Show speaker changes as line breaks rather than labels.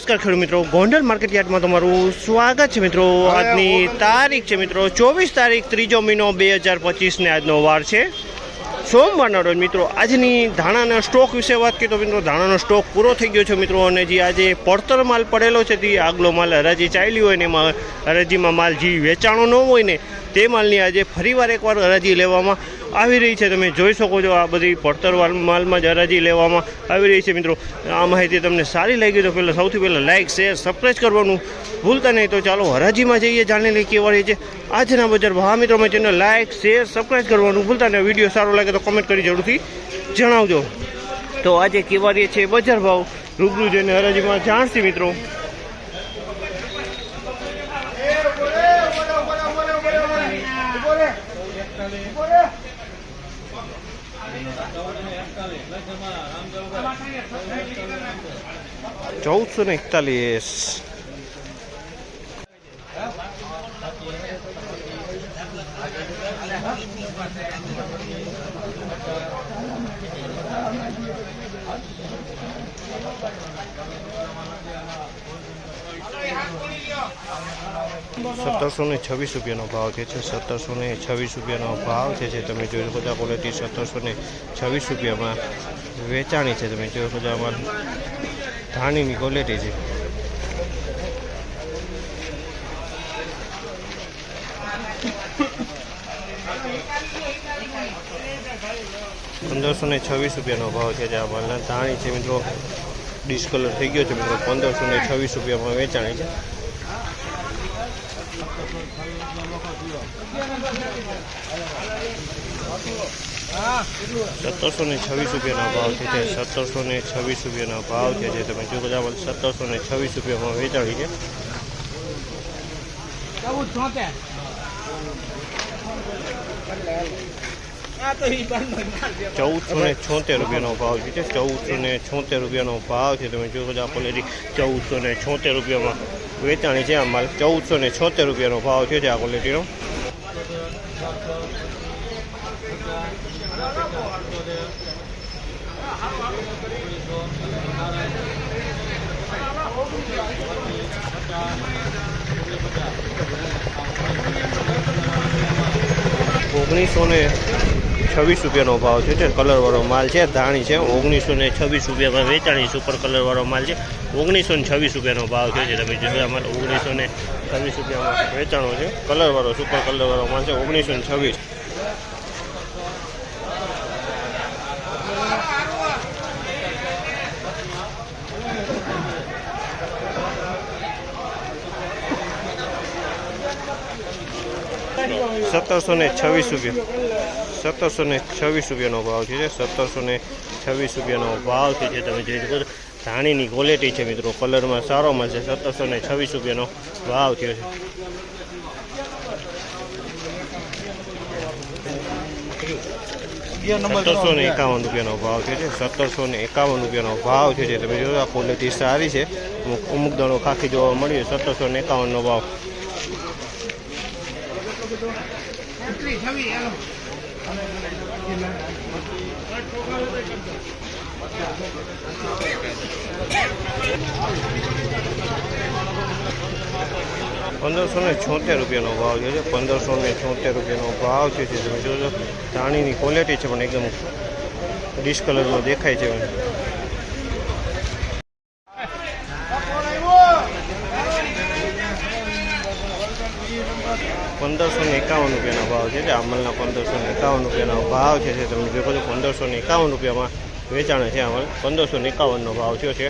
નમસ્કાર ખેડૂત મિત્રો. ગોંડલ માર્કેટ યાર્ડમાં તમારું સ્વાગત છે મિત્રો. આજની તારીખ છે મિત્રો ચોવીસ તારીખ ત્રીજો મહિનો બે હજાર પચીસને આજનો વાર છે. સોમવારના રોજ મિત્રો આજની ધાણાના સ્ટોક વિશે વાત કરીએ તો મિત્રો ધાણાનો સ્ટોક પૂરો થઈ ગયો છે મિત્રો અને જે આજે પડતર માલ પડેલો છે તે આગલો માલ હરાજી ચાલ્યું હોય ને એમાં હરાજીમાં માલ જે વેચાણો ન હોય ને તે માલની આજે ફરીવાર એકવાર હરાજી લેવામાં આવી રહી છે. તમે જોઈ શકો છો આ બધી પડતર માલમાં જ હરાજી લેવામાં આવી રહી છે મિત્રો. આ માહિતી તમને સારી લાગી તો પહેલાં સૌથી પહેલાં લાઇક શેર સબસ્ક્રાઈબ કરવાનું ભૂલતા નહીં. તો ચાલો હરાજીમાં જઈએ, જાણી લઈએ કેવા રહી છે. આજના બજાર ભાવ. મિત્રો મેં ચેનલ લાઇક શેર સબસ્ક્રાઈબ કરવાનું ભૂલતા નહીં. વીડિયો સારો લાગે તો કોમેન્ટ કરી જરૂરથી જણાવજો. તો આજે કેવા રહી છે બજાર ભાવ? રૂબરૂ જઈને હરાજીમાં જાણશી મિત્રો. ચૌદસો ને એકતાલીસ સત્તરસો ને છવ્વીસ રૂપિયાનો ભાવ છે છે સત્તરસો ને છવ્વીસ રૂપિયાનો ભાવ છે, તમે જોઈ શકો છો ક્વોલિટી સત્તરસો ને છવ્વીસ રૂપિયામાં વેચાણી છે, તમે જોઈ શકો છો આમાં ધાણીની ક્વોલિટી છે. પંદરસો ને છવ્વીસ રૂપિયાનો ભાવ છે જે આ ધાણી છે, મિત્રો. ડિસ્કલર થઈ ગયો છે, મિત્રો. પંદરસો ને છવ્વીસ રૂપિયામાં વેચાણી છે. સત્તરસો ને છવ્વીસ રૂપિયાના ભાવ છે જે સત્તરસો ને છવ્વીસ રૂપિયાના ભાવ છે જે તમે જો બધા સત્તરસો ને છવ્વીસ રૂપિયામાં વેચાણી છે. ચૌદસો ને છોતેર રૂપિયાનો ભાવ છે ચૌદસો ને છોતેર રૂપિયાનો ભાવ છે. તમે જો બધા ક્વોલિટી ચૌદસો ને છોતેર રૂપિયામાં વેચાણી છે આ માલ. ચૌદસો ને છોતેર રૂપિયાનો ભાવ થયો છે આ ક્વોલિટીનો ઓગણીસો ને છવ્વીસ રૂપિયાનો ભાવ છે તે કલરવાળો માલ છે, ધાણી છે, ઓગણીસો ને છવ્વીસ રૂપિયામાં વેચાણી સુપર કલરવાળો માલ છે. ઓગણીસો ને છવ્વીસ રૂપિયાનો ભાવ છે, જે તમે જોયા માલ, ઓગણીસો ને છવ્વીસ રૂપિયામાં વેચાણો છે. કલરવાળો, સુપર કલરવાળો માલ છે, ઓગણીસો ને છવ્વીસ. સત્તરસો ને છવ્વીસ રૂપિયા. સત્તરસો ને છવ્વીસ રૂપિયાનો ભાવ છે સત્તરસો ને છવ્વીસ રૂપિયાનો ભાવ છે જે તમે જોઈ શકો છો. ધાણીની ક્વોલિટી છે મિત્રો કલરમાં સારો મળશે. સત્તરસો ને છવ્વીસ રૂપિયાનો ભાવ થયો છે. સત્તરસો ને એકાવન રૂપિયાનો ભાવ છે. સત્તરસો ને એકાવન રૂપિયાનો ભાવ છે જે તમે જોયો આ ક્વોલિટી સારી છે. અમુક અમુક દણો ખાખી જોવા મળ્યું. સત્તરસો ને એકાવનનો ભાવ પંદરસો ને છોતેર રૂપિયાનો ભાવ છે પંદરસો ને છોતેર રૂપિયાનો ભાવ છે તમે જોજો. ધાણીની ક્વોલિટી છે પણ એકદમ ડિસ્કલરમાં દેખાય છે. પંદરસો ને એકાવન રૂપિયાનો ભાવ છે જે અમલના પંદરસો ને એકાવન રૂપિયાનો ભાવ છે જે તમે જોઈ છો, પંદરસો ને એકાવન રૂપિયામાં વેચાણ છે અમલ. પંદરસો ને એકાવનનો ભાવ થયો છે.